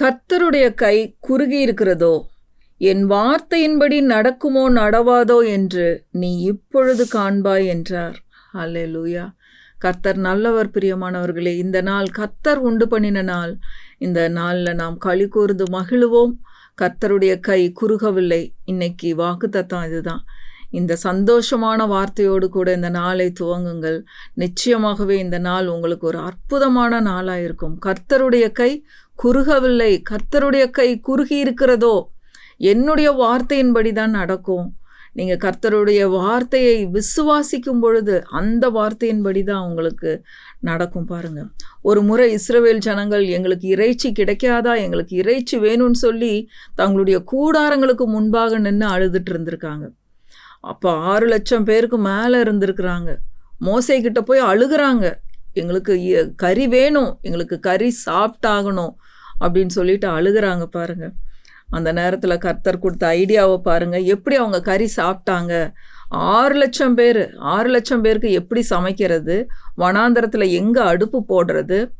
கர்த்தருடைய கை குறுகி இருக்கிறதோ என் வார்த்தையின்படி நடக்குமோ நடவாதோ என்று நீ இப்பொழுது காண்பாய் என்றார். அல்லேலூயா கர்த்தர் நல்லவர் பிரியமானவர்களே இந்த நாள் கர்த்தர் உண்டு பண்ணின நாள். இந்த நாளில் நாம் களி கூர்ந்து மகிழுவோம். கர்த்தருடைய கை குறுகவில்லை. இன்னைக்கு வாக்குத்தத்தம் இதுதான். இந்த சந்தோஷமான வார்த்தையோடு கூட இந்த நாளை துவங்குங்கள். நிச்சயமாகவே இந்த நாள் உங்களுக்கு ஒரு அற்புதமான நாளாக இருக்கும் கர்த்தருடைய கை குறுகவில்லை. கர்த்தருடைய கை குறுகி இருக்கிறதோ? என்னுடைய வார்த்தையின்படி தான் நடக்கும். நீங்கள் கர்த்தருடைய வார்த்தையை விசுவாசிக்கும் பொழுது அந்த வார்த்தையின்படி தான் உங்களுக்கு நடக்கும் பாருங்க. ஒரு முறை இஸ்ரவேல் ஜனங்கள் எங்களுக்கு இறைச்சி கிடைக்காதா? எங்களுக்கு இறைச்சி வேணும்னு சொல்லி தங்களுடைய கூடாரங்களுக்கு முன்பாக நின்று அழுதுட்டு இருந்திருக்காங்க. அப்போ ஆறு லட்சம் பேருக்கு மேலே இருந்திருக்கிறாங்க. மோசை கிட்ட போய் அழுகுறாங்க. எங்களுக்கு கறி வேணும் எங்களுக்கு கறி சாப்பிட்டாகணும் அப்படின்னு சொல்லிட்டு அழுகுறாங்க பாருங்க. அந்த நேரத்தில் கர்த்தர் கொடுத்த ஐடியாவை பாருங்க. எப்படி அவங்க கறி சாப்பிட்டாங்க? ஆறு லட்சம் பேர் ஆறு லட்சம் பேருக்கு எப்படி சமைக்கிறது? வனாந்தரத்தில் எங்கே அடுப்பு போடுறது?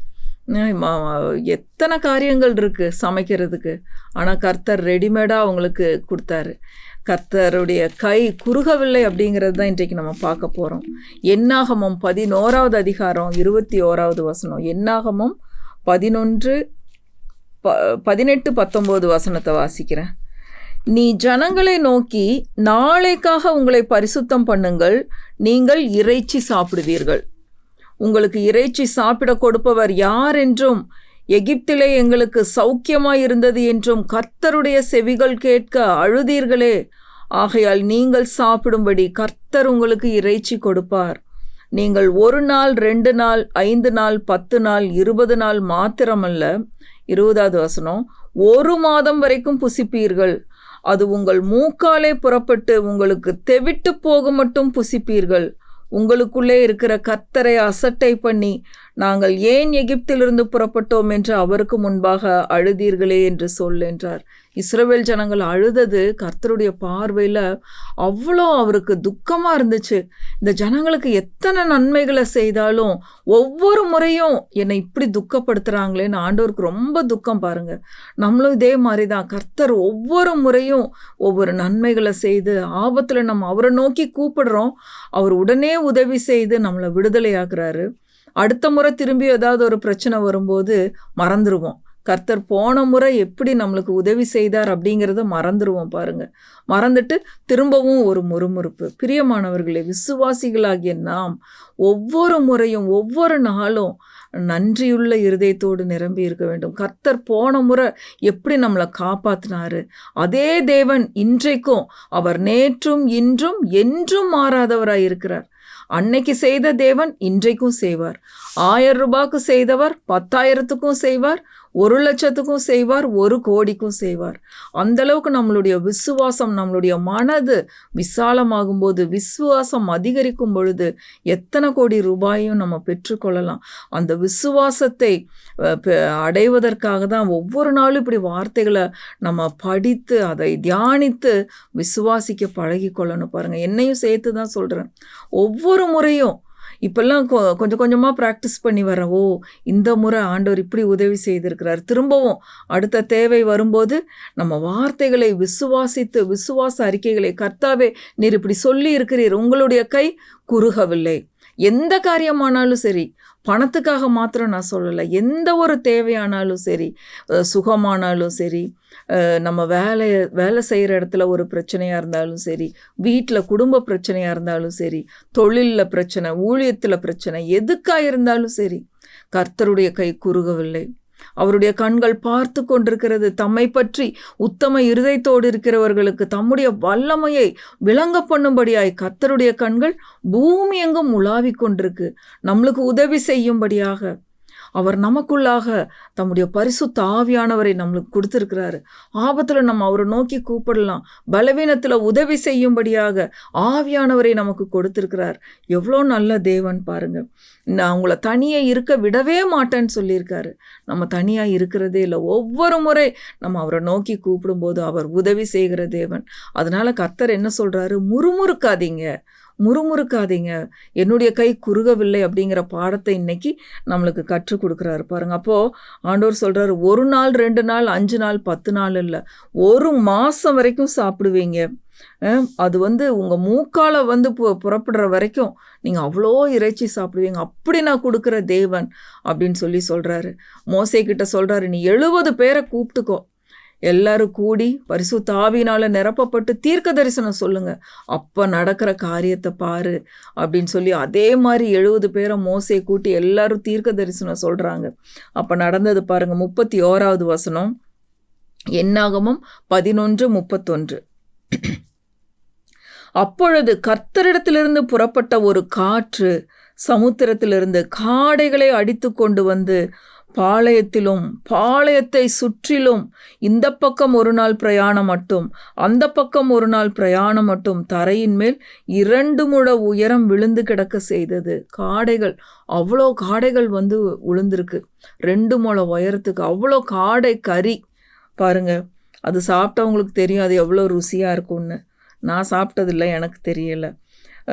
எத்தனை காரியங்கள் இருக்குது சமைக்கிறதுக்கு. ஆனால் கர்த்தர் ரெடிமேடாக அவங்களுக்கு கொடுத்தாரு. கர்த்தருடைய கை குறுகவில்லை அப்படிங்கிறது தான் இன்றைக்கு நம்ம பார்க்க போகிறோம் என்னாகமம் பதினோராவது அதிகாரம் இருபத்தி ஓராவது வசனம். என்னாகமம் பதினொன்று ப பதினெட்டு பத்தொம்போது வசனத்தை வாசிக்கிறேன். நீ ஜனங்களை நோக்கி நாளைக்காக உங்களை பரிசுத்தம் பண்ணுங்கள் நீங்கள் இறைச்சி சாப்பிடுவீர்கள். உங்களுக்கு இறைச்சி சாப்பிட கொடுப்பவர் யார் என்றும் எகிப்திலே எங்களுக்கு சௌக்கியமாய் இருந்தது என்றும் கர்த்தருடைய செவிகள் கேட்க அழுதீர்களே. ஆகையால் நீங்கள் சாப்பிடும்படி கர்த்தர் உங்களுக்கு இறைச்சி கொடுப்பார். நீங்கள் ஒரு நாள் ரெண்டு நாள் ஐந்து நாள் பத்து நாள் இருபது நாள் மாத்திரமல்ல. இருபதாவது வசனம் ஒரு மாதம் வரைக்கும் புசிப்பீர்கள். அது உங்கள் மூக்காலே புறப்பட்டு உங்களுக்கு தெவிட்டு போக மட்டும் புசிப்பீர்கள். உங்களுக்குள்ளே இருக்கிற கத்தரை அசட்டை பண்ணி நாங்கள் ஏன் எகிப்திலிருந்து புறப்பட்டோம் என்று அவருக்கு முன்பாக அழுதீர்களே என்று சொல் என்றார். இஸ்ரவேல் ஜனங்கள் அழுதது கர்த்தருடைய பார்வையில் அவ்வளோ அவருக்கு துக்கமாக இருந்துச்சு. இந்த ஜனங்களுக்கு எத்தனை நன்மைகளை செய்தாலும் ஒவ்வொரு முறையும் என்னை இப்படி துக்கப்படுத்துகிறாங்களேன்னு ஆண்டவருக்கு ரொம்ப துக்கம் பாருங்க. நம்மளும் இதே மாதிரி தான் கர்த்தர் ஒவ்வொரு முறையும் ஒவ்வொரு நன்மைகளை செய்து ஆபத்தில் நம்ம அவரை நோக்கி கூப்பிடுறோம். அவர் உடனே உதவி செய்து நம்மளை விடுதலையாக்குறாரு. அடுத்த முறை திரும்பி ஏதாவது ஒரு பிரச்சனை வரும்போது மறந்துடுவோம் கர்த்தர் போன முறை எப்படி நம்மளுக்கு உதவி செய்தார் அப்படிங்கிறத மறந்துடுவோம் பாருங்க. மறந்துட்டு திரும்பவும் ஒரு முறுமுறுப்பு. பிரியமானவர்களே விசுவாசிகளாகிய நாம் ஒவ்வொரு முறையும் ஒவ்வொரு நாளும் நன்றியுள்ள இருதயத்தோடு நிரம்பி இருக்க வேண்டும். கர்த்தர் போன முறை எப்படி நம்மளை காப்பாத்தினாரு? அதே தேவன் இன்றைக்கும் அவர் நேற்றும் இன்றும் என்றும் மாறாதவராய் இருக்கிறார் அன்னைக்கு செய்த தேவன் இன்றைக்கும் செய்வார். ஆயிரம் ரூபாய்க்கு செய்தவர் பத்தாயிரத்துக்கும் செய்வார். ஒரு லட்சத்துக்கும் செய்வார் ஒரு கோடிக்கும் செய்வார். அந்த அளவுக்கு நம்மளுடைய விசுவாசம் நம்மளுடைய மனது விசாலமாகும் போது விசுவாசம் அதிகரிக்கும் பொழுது எத்தனை கோடி ரூபாயும் நம்ம பெற்றுக்கொள்ளலாம். அந்த விசுவாசத்தை பெ- அடைவதற்காக தான் ஒவ்வொரு நாளும் இப்படி வார்த்தைகளை நம்ம படித்து அதை தியானித்து விசுவாசிக்க பழகி கொள்ளணும் பாருங்கள் என்னையும் சேர்த்து தான் சொல்கிறேன் ஒவ்வொரு முறையும் இப்பெல்லாம் கொ கொஞ்சம் கொஞ்சமாக ப்ராக்டிஸ் பண்ணி வரேன் ஓ இந்த முறை ஆண்டவர் இப்படி உதவி செய்திருக்கிறார். திரும்பவும் அடுத்த தேவை வரும்போது நம்ம வார்த்தைகளை விசுவாசித்து விசுவாச அறிக்கைகளை கர்த்தாவே நீர் இப்படி சொல்லி இருக்கிறீர். உங்களுடைய கை குறுகவில்லை. எந்த காரியமானாலும் சரி பணத்துக்காக மாத்திரம் நான் சொல்லலை எந்த ஒரு தேவையானாலும் சரி சுகமானாலும் சரி நம்ம வேலை வேலை செய்கிற இடத்துல ஒரு பிரச்சனையாக இருந்தாலும் சரி வீட்டில் குடும்ப பிரச்சனையாக இருந்தாலும் சரி தொழிலில் பிரச்சனை ஊழியத்தில் பிரச்சனை எதுக்காக இருந்தாலும் சரி கர்த்தருடைய கை குறுகவில்லை. அவருடைய கண்கள் பார்த்து கொண்டிருக்கிறது. தம்மை பற்றி உத்தம இருதயத்தோடு இருக்கிறவர்களுக்கு தம்முடைய வல்லமையை விளங்க பண்ணும்படியாய் கத்தருடைய கண்கள் பூமி எங்கும் உலாவிக் கொண்டிருக்கு. நம்மளுக்கு உதவி செய்யும்படியாக அவர் நமக்குள்ளாக தம்முடைய பரிசுத்த ஆவியானவரை நம்மளுக்கு கொடுத்துருக்கிறாரு. ஆபத்தில் நம்ம அவரை நோக்கி கூப்பிடலாம். பலவீனத்தில் உதவி செய்யும்படியாக ஆவியானவரை நமக்கு கொடுத்துருக்கிறார். எவ்வளோ நல்ல தேவன் பாருங்கள் நான் உங்களை தனியாக இருக்க விடவே மாட்டேன்னு சொல்லியிருக்காரு. நம்ம தனியாக இருக்கிறதே இல்லை. ஒவ்வொரு முறை நம்ம அவரை நோக்கி கூப்பிடும்போது அவர் உதவி செய்கிற தேவன். அதனால கர்த்தர் என்ன சொல்கிறாரு முறுமுறுக்காதீங்க. முறுமுறுக்காதீங்க. என்னுடைய கை குறுகவில்லை அப்படிங்கிற பாடத்தை இன்னைக்கு நம்மளுக்கு கற்றுக் கொடுக்குறாரு பாருங்க. அப்போது ஆண்டவர் சொல்கிறாரு ஒரு நாள் ரெண்டு நாள் அஞ்சு நாள் பத்து நாள் இல்லை. ஒரு மாதம் வரைக்கும் சாப்பிடுவீங்க. அது வந்து உங்கள் மூக்கால வந்து பு புறப்படுற வரைக்கும் நீங்கள் அவ்வளோ இறைச்சி சாப்பிடுவீங்க. அப்படி நான் கொடுக்குற தேவன் அப்படின்னு சொல்லி சொல்கிறாரு மோசைக்கிட்ட சொல்கிறாரு நீ எழுபது பேரை கூப்பிட்டுக்கோ. எல்லாரும் கூடி பரிசுத்த தாவினால நிரப்பப்பட்டு தீர்க்க தரிசனம் சொல்லுங்க. அப்போ நடக்கிற காரியத்தை பாரு அப்படின்னு சொல்லி அதே மாதிரி எழுபது பேரை மோசையை கூட்டி எல்லாரும் தீர்க்க தரிசனம் சொல்கிறாங்க அப்போ நடந்தது பாருங்க முப்பத்தி ஓராவது வசனம். என்னாகமும் பதினொன்று முப்பத்தொன்று. அப்பொழுது கர்த்தரிடத்திலிருந்து புறப்பட்ட ஒரு காற்று சமுத்திரத்திலிருந்து காடைகளை அடித்து கொண்டு வந்து பாளையத்திலும் பாளையத்தை சுற்றிலும் இந்த பக்கம் ஒரு நாள் பிரயாணம் மட்டும் அந்த பக்கம் ஒரு நாள் பிரயாணம் மட்டும் தரையின் மேல் இரண்டு முழ உயரம் விழுந்து கிடக்க செய்தது. காடைகள் அவ்வளோ காடைகள் வந்து விழுந்திருக்கு ரெண்டு முழ உயரத்துக்கு அவ்வளோ காடை கறி. பாருங்க அது சாப்பிட்டவங்களுக்கு தெரியும் அது எவ்வளோ ருசியாக இருக்கும்னு. நான் சாப்பிட்டதில்ல எனக்கு தெரியலை.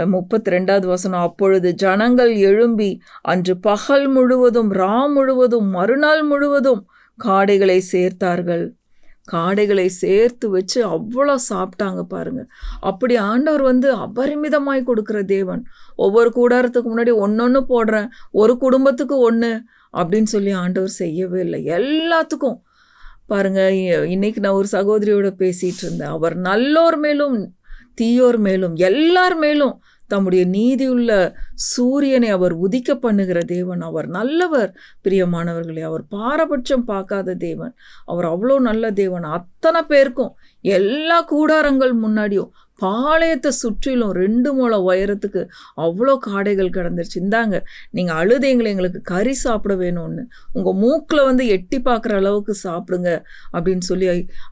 முப்பத்தி ரெண்டாவது வசனம் அப்பொழுது ஜனங்கள் எழும்பி அன்று பகல் முழுவதும் ரா முழுவதும் மறுநாள் முழுவதும் காடைகளை சேர்த்தார்கள். காடைகளை சேர்த்து வச்சு அவ்வளோ சாப்பிட்டாங்க பாருங்க. அப்படி ஆண்டவர் வந்து அபரிமிதமாய் கொடுக்குற தேவன். ஒவ்வொரு கூடாரத்துக்கு முன்னாடி ஒன்று போடுறேன் ஒரு குடும்பத்துக்கு ஒன்று அப்படின்னு சொல்லி ஆண்டவர் செய்யவே இல்லை. எல்லாத்துக்கும். பாருங்க இ- இன்னைக்கு நான் ஒரு சகோதரியோட பேசிகிட்டு இருந்தேன். அவர் நல்லோர் மேலும் தீயோர் மேலும் எல்லார் மேலும் தம்முடைய நீதியுள்ள சூரியனை அவர் உதிக்க பண்ணுகிற தேவன் அவர். நல்லவர் பிரியமானவர்களே அவர் பாரபட்சம் பார்க்காத தேவன். அவர் அவ்வளோ நல்ல தேவன். அத்தனை பேருக்கும் எல்லா கூடாரங்கள் முன்னாடியும் பாளையத்தை சுற்றிலும் ரெண்டு மூளை உயரத்துக்கு அவ்வளோ காடைகள் கிடந்துருச்சு. இந்தாங்க நீங்கள் அழுதைங்களை எங்களுக்கு கறி சாப்பிட வேணும்னு. உங்கள் மூக்கில் வந்து எட்டி பார்க்குற அளவுக்கு சாப்பிடுங்க அப்படின்னு சொல்லி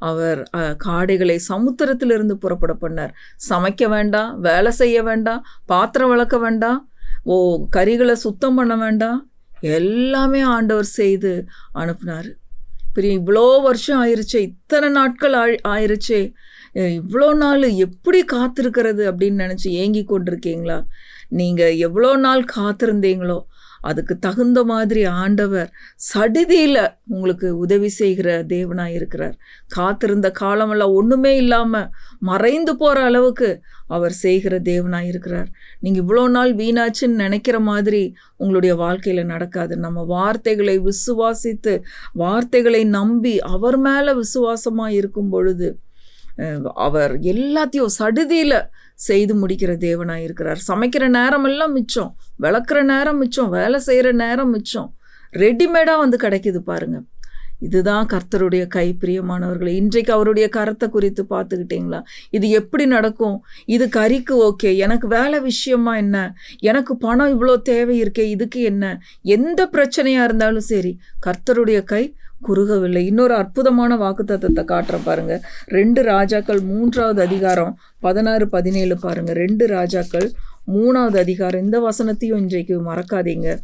அவர் காடைகளை சமுத்திரத்திலிருந்து புறப்பட பண்ணார். சமைக்க வேண்டாம் வேலை செய்ய வேண்டாம் பாத்திரம் வளர்க்க வேண்டாம் ஓ கறிகளை சுத்தம் பண்ண வேண்டாம் எல்லாமே ஆண்டவர் செய்து அனுப்புனார். பெரிய இவ்வளோ வருஷம் ஆயிருச்சே இத்தனை நாட்கள் ஆ ஆயிருச்சே இவ்வளோ நாள் எப்படி காத்திருக்கிறது அப்படின்னு நினச்சி ஏங்கி கொண்டிருக்கீங்களா? நீங்கள் எவ்வளோ நாள் காத்திருந்தீங்களோ அதுக்கு தகுந்த மாதிரி ஆண்டவர் சடுதியில் உங்களுக்கு உதவி செய்கிற தேவனாக இருக்கிறார். காத்திருந்த காலமெல்லாம் ஒன்றுமே இல்லாமல் மறைந்து போகிற அளவுக்கு அவர் செய்கிற தேவனாக இருக்கிறார். நீங்கள் இவ்வளோ நாள் வீணாச்சுன்னு நினைக்கிற மாதிரி உங்களுடைய வாழ்க்கையில் நடக்காது. நம்ம வார்த்தைகளை விசுவாசித்து வார்த்தைகளை நம்பி அவர் மேலே விசுவாசமாக இருக்கும் பொழுது அவர் எல்லாத்தையும் சடுதியில் செய்து முடிக்கிற தேவனாக இருக்கிறார். சமைக்கிற நேரமெல்லாம் மிச்சம் விளக்குற நேரம் மிச்சம் வேலை செய்கிற நேரம் மிச்சம். ரெடிமேடாக வந்து கிடைக்குது பாருங்க. இதுதான் கர்த்தருடைய கை பிரியமானவர்களே. இன்றைக்கு அவருடைய கரத்தை குறித்து பார்த்துக்கிட்டீங்களா? இது எப்படி நடக்கும்? இது கறிக்கு ஓகே. எனக்கு வேலை விஷயமா என்ன? எனக்கு பணம் இவ்வளோ தேவை இருக்கே இதுக்கு என்ன? எந்த பிரச்சனையாக இருந்தாலும் சரி கர்த்தருடைய கை குறுகவில்லை. இன்னொரு அற்புதமான வாக்குத்தத்தத்தை காட்டுறேன் பாருங்க. ரெண்டு ராஜாக்கள் மூன்றாவது அதிகாரம் பதினாறு பதினேழு பாருங்க. ரெண்டு ராஜாக்கள் மூணாவது அதிகாரம். இந்த வசனத்தையும் இன்றைக்கு மறக்காதீங்க.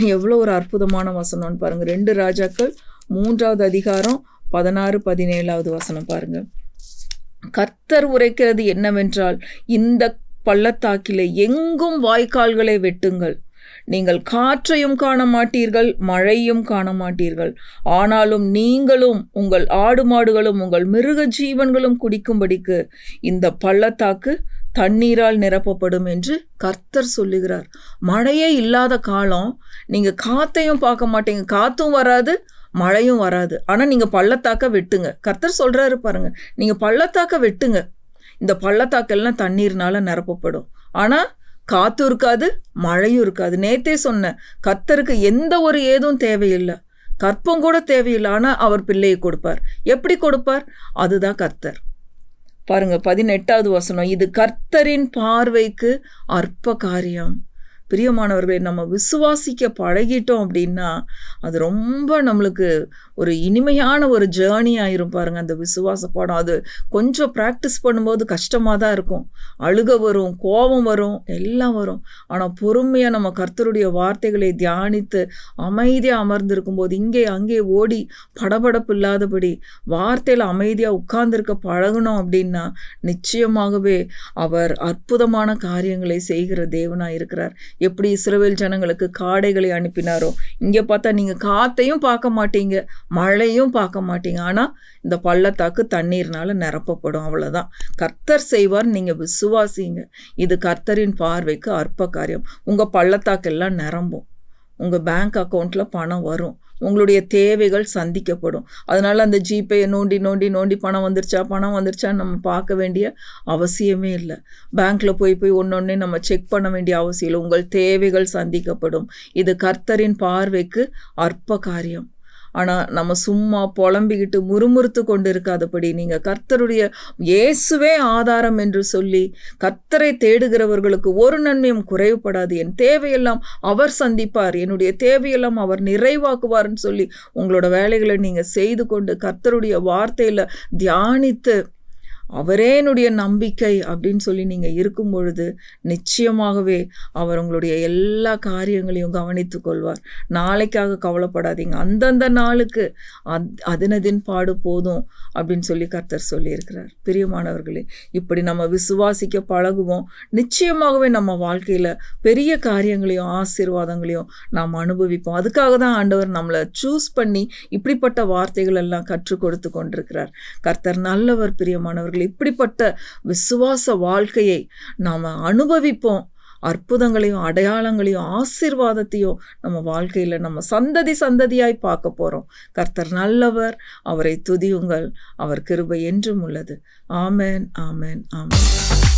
எவ்வளோ ஒரு அற்புதமான வசனம்னு பாருங்க. ரெண்டு ராஜாக்கள் மூன்றாவது அதிகாரம் பதினாறு பதினேழாவது வசனம் பாருங்க. கர்த்தர் உரைக்கிறது என்னவென்றால் இந்த பள்ளத்தாக்கிலே எங்கும் வாய்க்கால்களை வெட்டுங்கள். நீங்கள் காற்றையும் காண மாட்டீர்கள் மழையும் காண மாட்டீர்கள் ஆனாலும் நீங்களும் உங்கள் ஆடு மாடுகளும் உங்கள் மிருக ஜீவன்களும் குடிக்கும்படிக்கு இந்த பள்ளத்தாக்கு தண்ணீரால் நிரப்பப்படும் என்று கர்த்தர் சொல்லுகிறார். மழையே இல்லாத காலம் நீங்கள் காத்தையும் பார்க்க மாட்டீங்க. காத்தும் வராது மழையும் வராது. ஆனால் நீங்கள் பள்ளத்தாக்க வெட்டுங்க. கர்த்தர் சொல்கிறாரு பாருங்கள் நீங்கள் பள்ளத்தாக்க வெட்டுங்க. இந்த பள்ளத்தாக்கெல்லாம் தண்ணீர்னால நிரப்பப்படும். ஆனால் காற்றும் இருக்காது மழையும் இருக்காது. நேத்தே சொன்னேன் கர்த்தருக்கு எந்த ஒரு ஏதும் தேவையில்லை. கற்பம் கூட தேவையில்லை. ஆனால் அவர் பிள்ளையை கொடுப்பார். எப்படி கொடுப்பார்? அதுதான் கர்த்தர். பாருங்க பதினெட்டாவது வசனம். இது கர்த்தரின் பார்வைக்கு அற்ப காரியம் பிரியமானவர்களை நம்ம விசுவாசிக்க பழகிட்டோம் அப்படின்னா அது ரொம்ப நம்மளுக்கு ஒரு இனிமையான ஒரு ஜேர்னி ஆயிரும் பாருங்க அந்த விசுவாச பாடம். அது கொஞ்சம் ப்ராக்டிஸ் பண்ணும்போது கஷ்டமாக தான் இருக்கும். அழுக வரும் கோபம் வரும் எல்லாம் வரும். ஆனால் பொறுமையாக நம்ம கர்த்தருடைய வார்த்தைகளை தியானித்து அமைதியாக அமர்ந்திருக்கும் போது இங்கே அங்கே ஓடி படபடப்பு இல்லாதபடி வார்த்தையில் அமைதியாக உட்கார்ந்துருக்க பழகணும் அப்படின்னா நிச்சயமாகவே அவர் அற்புதமான காரியங்களை செய்கிற தேவனாக இருக்கிறார். எப்படி இஸ்ரவேல் ஜனங்களுக்கு காடைகளை அனுப்பினாரோ இங்கே பார்த்தா நீங்கள் காத்தையும் பார்க்க மாட்டீங்க. மழையும் பார்க்க மாட்டீங்க. ஆனால் இந்த பள்ளத்தாக்கு தண்ணீர்னால நிரப்பப்படும். அவ்வளோதான் கர்த்தர் செய்வார் நீங்கள் விசுவாசிங்க. இது கர்த்தரின் பார்வைக்கு அற்ப காரியம். உங்கள் பள்ளத்தாக்கெல்லாம் நிரம்பும். உங்கள் பேங்க் அக்கௌண்ட்டில் பணம் வரும். உங்களுடைய தேவைகள் சந்திக்கப்படும். அதனால் அந்த ஜிபேயை நோண்டி நோண்டி நோண்டி பணம் வந்துருச்சா பணம் வந்துருச்சான்னு நம்ம பார்க்க வேண்டிய அவசியமே இல்லை. பேங்க்கில் போய் போய் ஒன்று ஒன்றே நம்ம செக் பண்ண வேண்டிய அவசியம் இல்லை. உங்கள் தேவைகள் சந்திக்கப்படும். இது கர்த்தரின் பார்வைக்கு அற்ப காரியம். ஆனால் நம்ம சும்மா புலம்பிக்கிட்டு முறுமுறுத்து கொண்டு இருக்காதபடி நீங்கள் கர்த்தருடைய இயேசுவே ஆதாரம் என்று சொல்லி கர்த்தரை தேடுகிறவர்களுக்கு ஒரு நன்மையும் குறைவுபடாது. என் தேவையெல்லாம் அவர் சந்திப்பார். என்னுடைய தேவையெல்லாம் அவர் நிறைவாக்குவார்னு சொல்லி உங்களோட வேலைகளை நீங்கள் செய்து கொண்டு கர்த்தருடைய வார்த்தையில் தியானித்து அவரே என்னுடைய நம்பிக்கை அப்படின்னு சொல்லி நீங்கள் இருக்கும் பொழுது நிச்சயமாகவே அவர் உங்களுடைய எல்லா காரியங்களையும் கவனித்து கொள்வார். நாளைக்காக கவலைப்படாதீங்க. அந்தந்த நாளுக்கு அத் அதனதின் பாடு போதும் அப்படின்னு சொல்லி கர்த்தர் சொல்லியிருக்கிறார். பிரியமானவர்களே இப்படி நம்ம விசுவாசிக்க பழகுவோம். நிச்சயமாகவே நம்ம வாழ்க்கையில் பெரிய காரியங்களையும் ஆசீர்வாதங்களையும் நாம் அனுபவிப்போம். அதுக்காக தான் ஆண்டவர் நம்மளை சூஸ் பண்ணி இப்படிப்பட்ட வார்த்தைகள் எல்லாம் கற்றுக் கொடுத்து கொண்டிருக்கிறார். கர்த்தர் நல்லவர் பிரியமானவர்கள். இப்படிப்பட்ட விசுவாச வாழ்க்கையை நாம் அனுபவிப்போம். அற்புதங்களையும் அடையாளங்களையும் ஆசீர்வாதத்தையும் நம்ம வாழ்க்கையில் நம்ம சந்ததி சந்ததியாய் பார்க்க போகிறோம் கர்த்தர் நல்லவர் அவரை துதியுங்கள். அவர் கிருபை என்றும் உள்ளது. ஆமேன் ஆமேன் ஆமேன்.